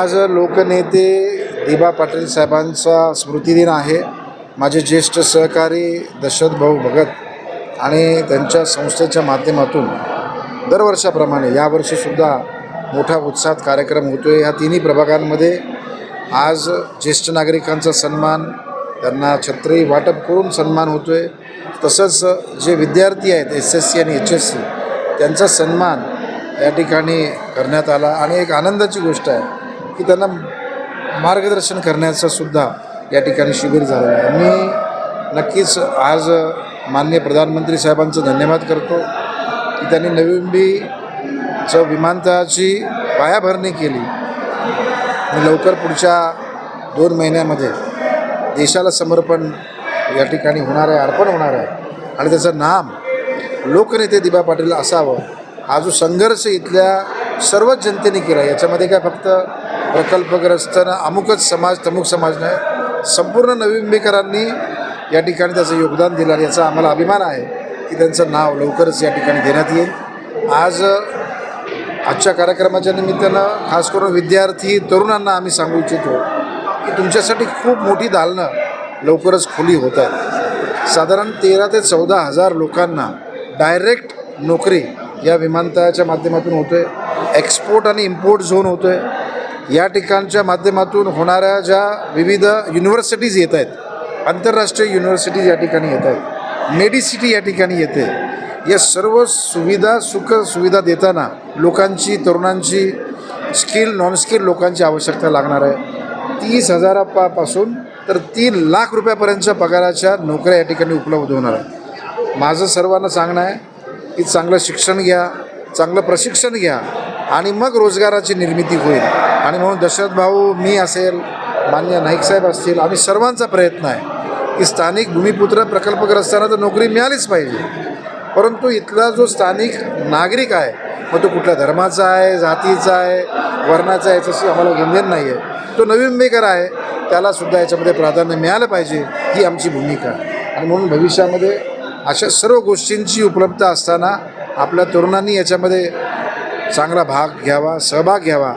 आज लोकनेते दिबा पाटील साहेबांचा स्मृतिदिन आहे. माझे ज्येष्ठ सहकारी दशरथ भाऊ भगत आणि त्यांच्या संस्थेच्या माध्यमातून दरवर्षाप्रमाणे यावर्षीसुद्धा मोठा उत्साहात कार्यक्रम होतो आहे ह्या तिन्ही प्रभागांमध्ये आज ज्येष्ठ नागरिकांचा सन्मान त्यांना छत्री वाटप करून सन्मान होतो आहे तसंच जे विद्यार्थी आहेत एस एस सी आणि एच एस सी त्यांचा सन्मान या ठिकाणी करण्यात आला. आणि एक आनंदाची गोष्ट आहे की त्यांना मार्गदर्शन करण्याचं सुद्धा या ठिकाणी शिबिर झालेलं आहे. मी नक्कीच आज माननीय प्रधानमंत्री साहेबांचं धन्यवाद करतो की त्यांनी नवी मुंबईचं विमानतळाची पायाभरणी केली. आणि लवकर पुढच्या दोन महिन्यामध्ये देशाला समर्पण या ठिकाणी होणार आहे अर्पण होणार आहे. आणि त्याचं नाम लोकनेते दिबा पाटील असावं. हा जो संघर्ष इथल्या सर्वच जनतेने केला याच्यामध्ये काय फक्त प्रकल्पग्रस्तनं अमुकच समाज तमुक समाज नाही संपूर्ण नवी या ठिकाणी त्याचं योगदान दिलं आणि याचा आम्हाला अभिमान आहे की त्यांचं नाव लवकरच या ठिकाणी देण्यात येईल. आज आजच्या कार्यक्रमाच्या निमित्तानं खास करून विद्यार्थी तरुणांना आम्ही सांगू इच्छितो की तुमच्यासाठी खूप मोठी दालनं लवकरच खुली होत आहेत. साधारण तेरा ते चौदा हजार लोकांना डायरेक्ट नोकरी या विमानतळाच्या माध्यमातून होतो आहे एक्सपोर्ट आणि इम्पोर्ट झोन होतो आहे या ठिकाणच्या माध्यमातून होणाऱ्या ज्या विविध युनिव्हर्सिटीज येत आहेत आंतरराष्ट्रीय युनिव्हर्सिटीज या ठिकाणी येत आहेत मेडिसिटी या ठिकाणी येते. या सर्व सुविधा सुख सुविधा देताना लोकांची तरुणांची स्किल नॉन स्किल लोकांची आवश्यकता लागणार आहे. तीस हजारापासून तर तीन लाख रुपयापर्यंतच्या पगाराच्या नोकऱ्या या ठिकाणी उपलब्ध होणार आहे माझं सर्वांना सांगणं आहे की चांगलं शिक्षण घ्या चांगलं प्रशिक्षण घ्या आणि मग रोजगाराची निर्मिती होईल. आणि म्हणून दशरथ भाऊ मी असेल मान्य नाईक साहेब असतील आम्ही सर्वांचा प्रयत्न आहे की स्थानिक भूमिपुत्र प्रकल्पग्रस्तांना तर नोकरी मिळालीच पाहिजे. परंतु इथला जो स्थानिक नागरिक आहे मग तो कुठल्या धर्माचा आहे जातीचा आहे वर्णाचा आहे याच्याशी आम्हाला घेणदेण नाही आहे तो नवीन मुंबईकर आहे त्यालासुद्धा याच्यामध्ये प्राधान्य मिळालं पाहिजे ही आमची भूमिका. आहे आणि म्हणून भविष्यामध्ये अशा सर्व गोष्टींची उपलब्धता असताना आपल्या तरुणांनी याच्यामध्ये चांगला भाग घ्यावा सहभाग घ्यावा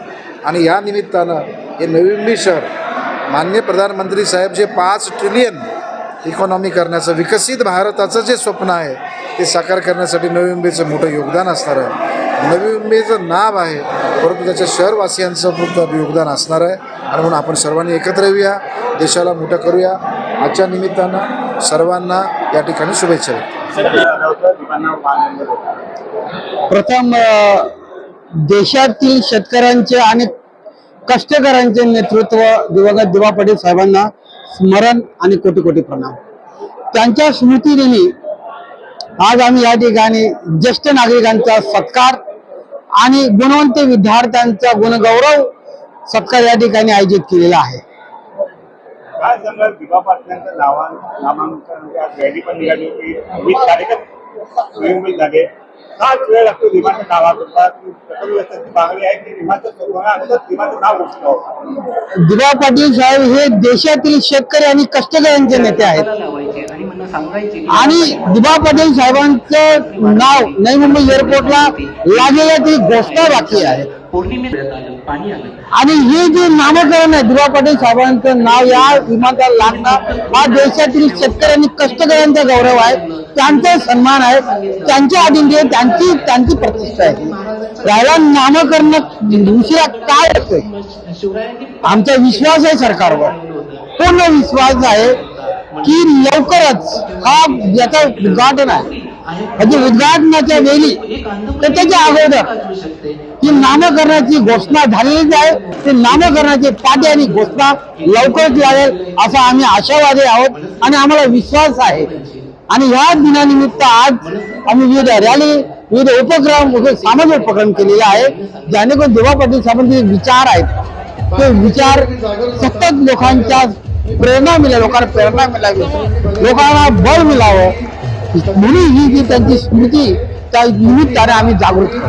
आणि या निमित्तानं हे नवी मुंबई शहर मान्य प्रधानमंत्री साहेब जे पाच ट्रिलियन इकॉनॉमी करण्याचं विकसित भारताचं जे स्वप्न आहे ते साकार करण्यासाठी नवी मुंबईचं मोठं योगदान असणार आहे. नवी मुंबईचं नाव आहे परंतु त्याच्या शहरवासियांचं खूप योगदान असणार आहे. आणि म्हणून आपण सर्वांनी एकत्र येऊया देशाला मोठं करूया. आजच्या निमित्तानं सर्वांना या ठिकाणी शुभेच्छा प्रथम देशातील शेतकऱ्यांचे आणि कष्टकऱ्यांचे नेतृत्व दिवंगत दिवा पाटील साहेबांना स्मरण आणि कोटी कोटी प्रणाम. त्यांच्या स्मृतीदिनी आज आम्ही या ठिकाणी ज्येष्ठ नागरिकांचा सत्कार आणि गुणवंत विद्यार्थ्यांचा गुणगौरव सत्कार या ठिकाणी आयोजित केलेला आहे. नामांकन रॅली पण निघाली होती. वीस वेळ लागतो विमानचं नावाकरता मागणी आहे की विमानचं विमानचं नाव दिवा पाटील साहेब हे देशातील शेतकरी आणि कष्टकऱ्यांचे नेते आहेत. आणि दिबा पाटील साहेबांचं नाव नवी मुंबई एअरपोर्टला लागलेल्या ती घोषणा बाकी आहे. आणि हे जे नामकरण आहे दिबा पाटील साहेबांचं नाव या विमानाला लागणं हा देशातील शेतकरी आणि कष्टकऱ्यांचा गौरव आहे त्यांचा सन्मान आहे त्यांची आदिंती आहे त्यांची त्यांची प्रतिष्ठा आहे. याला नामकरण उशिरा काय होतोय आमचा विश्वास आहे सरकारवर. पूर्ण विश्वास आहे. की लवकरच हा याचा उद्घाटन आहे. म्हणजे उद्घाटनाच्या वेळी तर त्याच्या अगोदर ही नामकरणाची घोषणा झालेली आहे. ते नामकरणाचे पाठी आणि घोषणा लवकरच लागेल असा आम्ही आशावादी आहोत आणि आम्हाला विश्वास आहे. आणि या दिनानिमित्त आज आम्ही विविध रॅली विविध उपक्रम सामाजिक उपक्रम केलेले आहे. जेणेकरून देवा पाटील साहेबांचे जे विचार आहेत. ते विचार सतत लोकांच्या प्रेरणा मिळेल लोकांना प्रेरणा मिळावी लोकांना बळ मिळावं. म्हणून ही जी त्यांची स्मृती त्या निमित्ताने आम्ही जागृत करतो.